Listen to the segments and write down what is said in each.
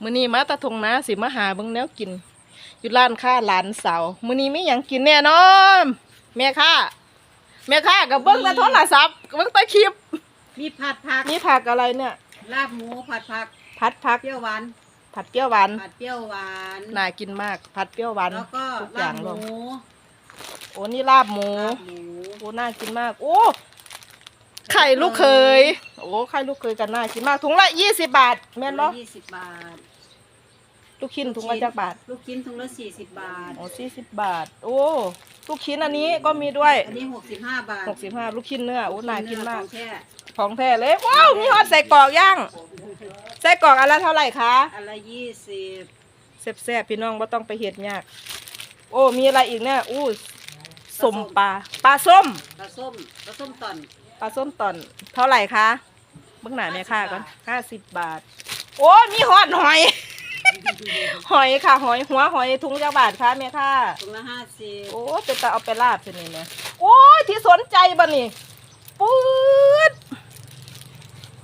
มื้อนี้มาตะทงนาสิมาหาเบิ่งแนวกิน อยู่ร้านค้าหลานสาวมื้อนี้มีหยังกินแน่นอนแม่ค้าแม่ค้าก็เบิ่งแต่โทรศัพท์เบิ่งแต่คลิปมีผัดผักมีผักอะไรเนี่ย ลาบหมูผัดผักผัดผักเปรี้ยวหวานผัดเปรี้ยวหวานผัดเปรี้ยวหวานน่ากินมาก ผัดเปรี้ยวหวานแล้วก็ทุกอลาย่าบงหรวมูมโอ้นี่ลาบหมูลาบหมูโอ้น่ากินมาก โอ้ไข่ลูกเคย โอ้ไข่ลูกเคยกันน่ากินมากถุงละยี่สิบบาทแม่นบ่ยี่สิบบาท ลูกชิ้นถุงละจักบาท ลูกชิ้นถุงละสี่สิบบาท โอ้สี่สิบบาท โอ้ลูกชิ้นอันนี้ก็มีด้วย อันนี้หกสิบห้าบาทหกสิบห้าลูกชิ้นเนื้อโอ้น่ากินมาก ของแท้ของแท้เลยว้าวมีฮอตใส่กรอกย่างใส่กรอกอันละเท่าไหร่คะอันละยี่สิบแซ่บๆพี่น้องว่าต้องไปเห็ดยาก โอ้มีอะไรอีกเนี่ยอู้สมปลาปลาส้มปลาส้มปลาส้มตอนปลาส้มตอนเท่าไหร่คะ เบื้องหน้าแม่ค่าก่อนห้าสิบบาท โอ้มีหอดหอย หอยค่ะ หอยหัวหอยถุงจักบาทคะแม่ค่าถุงละห้าสิบโอ้เป็นตาเอาไปลาบสินี่เนี่ยโอ้ยที่สนใจบ่นี่ปื๊ด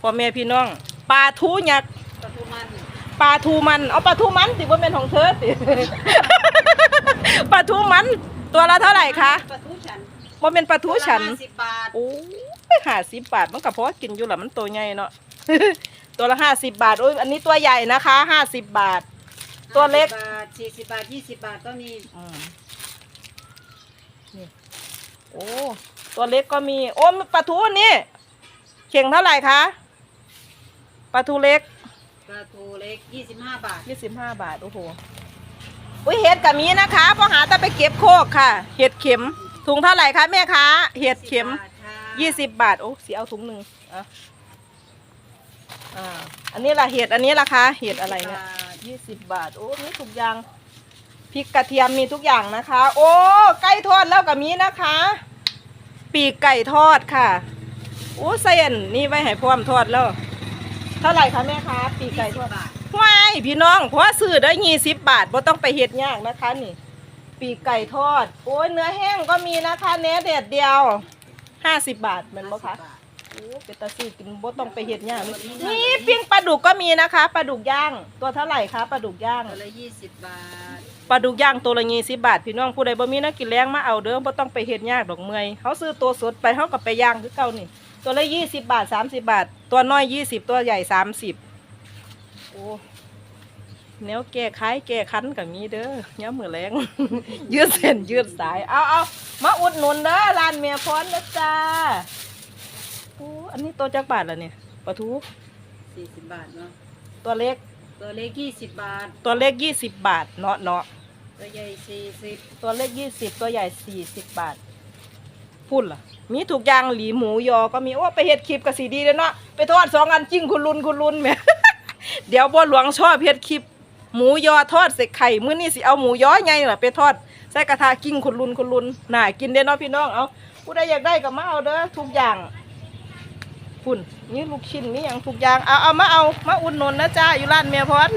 พ่อแม่พี่น้องปลาทูยักษ์ปลาทูมันปลาทูมันเอาปลาทูมันติว่าเป็นของเธอติปลาทูมันตัวละเท่าไหร่คะปลาทูฉันว่าเป็นปลาทูฉันตัวละห้าสิบบาทโอ้ย ห้าสิบบาทมันก็เพราะว่ากินอยู่แหละมันตัวใหญ่เนาะ ตัวละห้าสิบบาทโอ้ยอันนี้ตัวใหญ่นะคะห้าสิบบาท ตัวเล็ก50บาทสี่สิบบาทยี่สิบบาทก็มีอืมนี่โอ้ตัวเล็กก็มี โอ้มีปลาทูอันนี่เข่งเท่าไหร่คะปลาทูเล็กปลาทูเล็กยี่สิบห้าบาทยี่สิบห้าบาทโอ้โหอุ้ยเห็ดกับมีนะคะพอหาแต่ไปเก็บโคกค่ะ เห็ดเข็มถุงเท่าไหร่คะแม่คะเห็ดเข็มบาทค่ะ ยี่สิบบาท โอ้สีเอาถุงหนึ่งอะอ่า อันนี้ละเห็ด อันนี้ละคะเห็ดอะไรเนี่ยบาทยี่สิบบาท โอ้มีทุกอย่าง พริกกระเทียมมีทุกอย่างนะคะ โอ้ ไก่ทอดแล้วกับมีนะคะ ปีกไก่ทอดค่ะ โอ้เส้นนี่ไว้ให้พร้อมทอดแล้ว เท่าไหร่คะแม่คะ ปีกไก่ทอด20บาทว้ายพี่น้องเพราะว่าซื้อได้ยี่สิบบาทบ่ต้องไปเห็ดยากนะคะนี่ ปีกไก่ทอด โอ้ยเนื้อแห้งก็มีนะคะเนื้อเด็ดเดียว ห้าสิบบาทเหมือนบ่คะ50บาทโอ้เป็นตาซีกินบ่ต้องไปเห็ดยากนี่นี่ปิ้งปลาดุกก็มีนะคะปลาดุกย่างตัวเท่าไหร่คะปลาดุกย่างตัวละยี่สิบบาทปลาดุกย่างตัวละยี่สิบบาทพี่น้องผู้ใดบ่มีนักกินแรงมาเอาเด้อบ่ต้องไปเฮ็ดยากดอกเมื่อยเขาซื้อตัวสดไปเขาก็ไปย่างคือเก่านี่ ตัวละยี่สิบบาทสามสิบบาท ตัวน้อยยี่สิบตัวใหญ่สามสิบโอ้แนวแก้ไขแก้คันกับมีเด้อย้ำมือแรงยืดเส้นยืดสายเอาเอา มาอุดหนุนเด้อร้านเมียพรนะจ้าโอ้อันนี้ตัวจักบาทละเนี่ยปลาทูสี่สิบบาทเนาะตัวเล็ก ตัวเล็กยี่สิบบาท ตัวเล็กยี่สิบบาทเนาะเนาะตัวใหญ่สี่สิบตัวเล็กยี่สิบตัวใหญ่สี่สิบบาทพุ่นล่ะ มีถูกอย่างหลีหมูยอก็มีโอ้ไปเฮ็ดคลิปกับสีดีเลยเนาะไปทอดสองอันจิ้งคุณลุนคุณลุนแหม่ เดี๋ยวบัวหลวงชอบเฮ็ดคลิป หมูยอทอดใส่ไข่มื้อนี้สิเอาหมูยอไงล่ะไปทอด ใส่กระทะกิ้งคนรุนคนรุนน่ากินเด้นเนาะพี่น้องเอาผู้ใดอยากได้ก็มาเอาเด้อทุกอย่างฝุ่นนี่ลูกชิ้นนี่อย่างทุกอย่างเอาเอามาเอามาอุ่นนนนะจ้าอยู่ร้านเมียพร